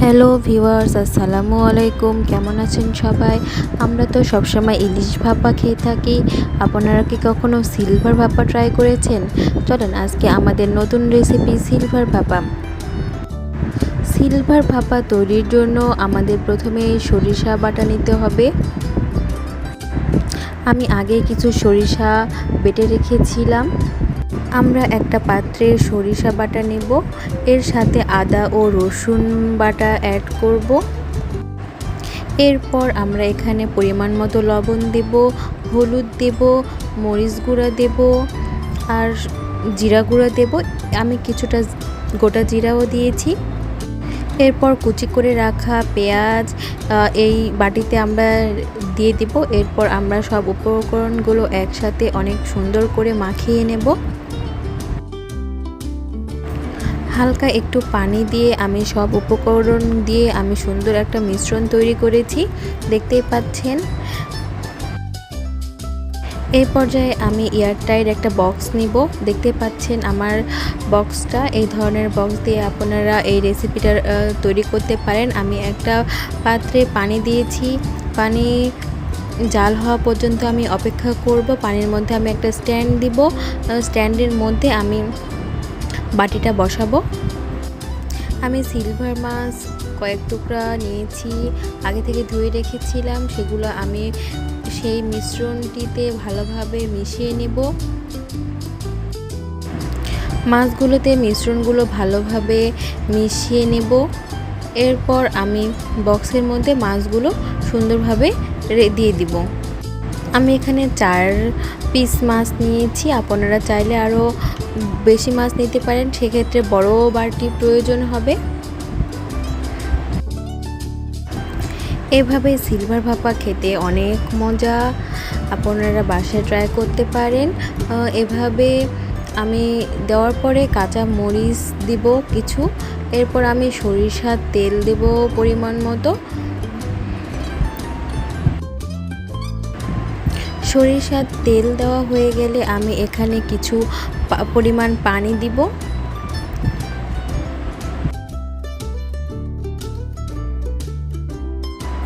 Hello viewers আসসালামু আলাইকুম। কেমন আছেন সবাই? আমরা তো সবসময় ইলিশ ভাপা খেয়ে থাকি। আপনারা কি কখনো সিলভার ভাপা ট্রাই করেছেন? চলেন, আজকে আমাদের নতুন রেসিপি সিলভার ভাপা। সিলভার ভাপা তৈরির জন্য আমাদের প্রথমে সরিষা বাটা নিতে হবে। আমি আগে কিছু সরিষা বেটে রেখেছিলাম। আমরা একটা পাত্রে সরিষা বাটা নেব, এর সাথে আদা ও রসুন বাটা অ্যাড করব। এরপর আমরা এখানে পরিমাণ মতো লবণ দেব, হলুদ দেব, মরিচ গুঁড়া দেব আর জিরা গুঁড়া দেব। আমি কিছুটা গোটা জিরাও দিয়েছি। এরপর কুচি করে রাখা পেঁয়াজ এই বাটিতে আমরা দিয়ে দেব। এরপর আমরা সব উপকরণগুলো একসাথে অনেক সুন্দর করে মাখিয়ে নেব। হালকা একটু পানি দিয়ে আমি সব উপকরণ দিয়ে আমি সুন্দর একটা মিশ্রণ তৈরি করেছি। দেখতেই পাচ্ছেন। এই পর্যায়ে আমি এয়ারটাইট একটা বক্স নিব। দেখতে পাচ্ছেন আমার বক্সটা। এই ধরনের বক্স দিয়ে আপনারা এই রেসিপিটা তৈরি করতে পারেন। আমি একটা পাত্রে পানি দিয়েছি। পানি জাল হওয়া পর্যন্ত আমি অপেক্ষা করব। পানির মধ্যে আমি একটা স্ট্যান্ড দিব। স্ট্যান্ডের মধ্যে আমি বাটিটা বসাবো। আমি সিলভার মাছ কয়েক টুকরা নিয়েছি। আগে থেকে ধুয়ে রেখেছিলাম, সেগুলো আমি সেই মিশ্রণটিতে ভালোভাবে মিশিয়ে নেব। মাছগুলোতে মিশ্রণগুলো ভালোভাবে মিশিয়ে নেব। এরপর আমি বক্সের মধ্যে মাছগুলো সুন্দরভাবে দিয়ে দিব। আমি এখানে চার পিস মাছ নিয়েছি। আপনারা চাইলে আরও বেশি মাছ নিতে পারেন। সেক্ষেত্রে বড় বাটি প্রয়োজন হবে। এভাবে সিলভার ভাপা খেতে অনেক মজা। আপনারা বাসায় ট্রাই করতে পারেন। এভাবে আমি দেওয়ার পরে কাঁচা মরিচ দিব কিছু। এরপর আমি সরিষার তেল দেব পরিমাণ মতো। সরিষার তেল দেওয়া হয়ে গেলে আমি এখানে কিছু পরিমাণ পানি দিব।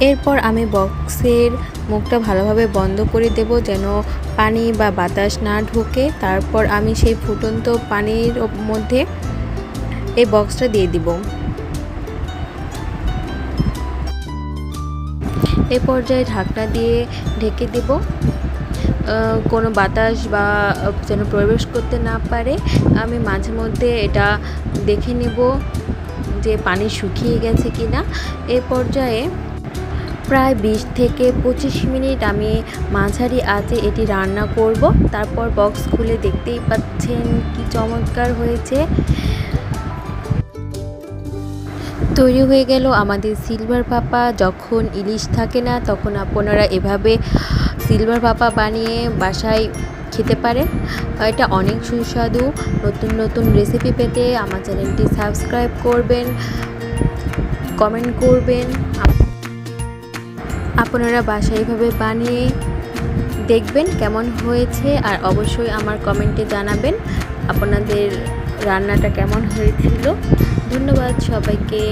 এরপর আমি বক্সের মুখটা ভালোভাবে বন্ধ করে দেব যেন পানি বা বাতাস না ঢোকে। তারপর আমি সেই ফুটন্ত পানির মধ্যে এই বক্সটা দিয়ে দিব। এ পর্যায়ে ঢাকনা দিয়ে ঢেকে দেব। কোনো বাতাস বা যেন প্রবেশ করতে না পারে, আমি মাঝে মধ্যে এটা দেখে নেব যে পানি শুকিয়ে গেছে কি না এ পর্যায়ে প্রায় বিশ থেকে পঁচিশ মিনিট আমি মাঝারি আঁচে এটি রান্না করব। তারপর বক্স খুলে দেখতেই পাচ্ছেন কি চমৎকার হয়েছে। তৈরি হয়ে গেল আমাদের সিলভার পাপা। যখন ইলিশ থাকে না, তখন আপনারা এভাবে সিলভার পাপা বানিয়ে বাসায় খেতে পারেন। এটা অনেক সুস্বাদু। নতুন নতুন রেসিপি পেতে আমার চ্যানেলটি সাবস্ক্রাইব করবেন কমেন্ট করবেন। আপনারা বাসায় এভাবে বানিয়ে দেখবেন কেমন হয়েছে, আর অবশ্যই আমার কমেন্টে জানাবেন। আপনাদের রান্নাটা কেমন হয়েছিল। ধন্যবাদ সবাইকে।